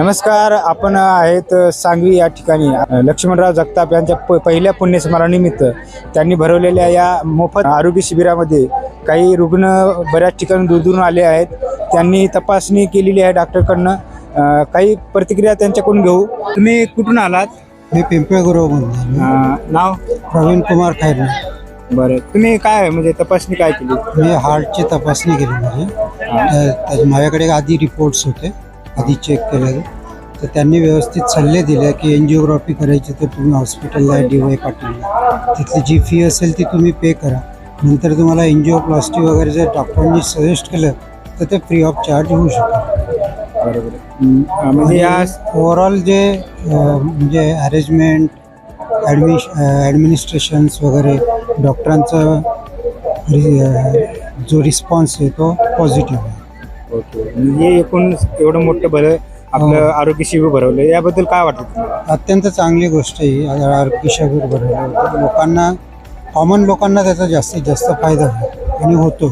नमस्कार आपण आहेत सांगवी या ठिकाणी. लक्ष्मणराव जगताप यांच्या प पहिल्या पुण्यस्मरणानिमित्त त्यांनी भरवलेल्या या मोफत आरोग्य शिबिरामध्ये काही रुग्ण बऱ्याच ठिकाणी दूर दूरून आले आहेत. त्यांनी तपासणी केलेली आहे डॉक्टरकडनं. काही प्रतिक्रिया त्यांच्याकडून घेऊ. तुम्ही कुठून आलात? मी पिंपळे अ, नाव? प्रवीण कुमार खैरणे बरं. तुम्ही काय म्हणजे तपासणी काय केली? मी हार्टची तपासणी केली माझी. माझ्याकडे आधी रिपोर्ट्स होते. आधी चेक केले. तर त्यांनी व्यवस्थित सल्ले दिले की एन्जिओग्राफी करायची तर तुम्ही हॉस्पिटलला डी वाय पाटीलला तिथली जी फी असेल ती तुम्ही पे करा. नंतर तुम्हाला एन्जिओप्लास्टी वगैरे जर डॉक्टरांनी सजेस्ट केलं तर ते फ्री ऑफ चार्ज होऊ शकतं. बरोबर. म्हणजे या ओव्हरऑल जे म्हणजे अरेंजमेंट ॲडमि ॲडमिनिस्ट्रेशन्स वगैरे डॉक्टरांचा जो रिस्पॉन्स आहे तो पॉझिटिव्ह आहे. ओके. म्हणजे एकूण एवढं मोठं भलं आपलं हो. आरोग्य शिबिर भरवलं याबद्दल काय वाटतं अत्यंत चांगली गोष्ट ही. आरोग्य शिबिर भरवलं. लोकांना कॉमन लोकांना त्याचा जास्तीत जास्त फायदा होतो आणि होतो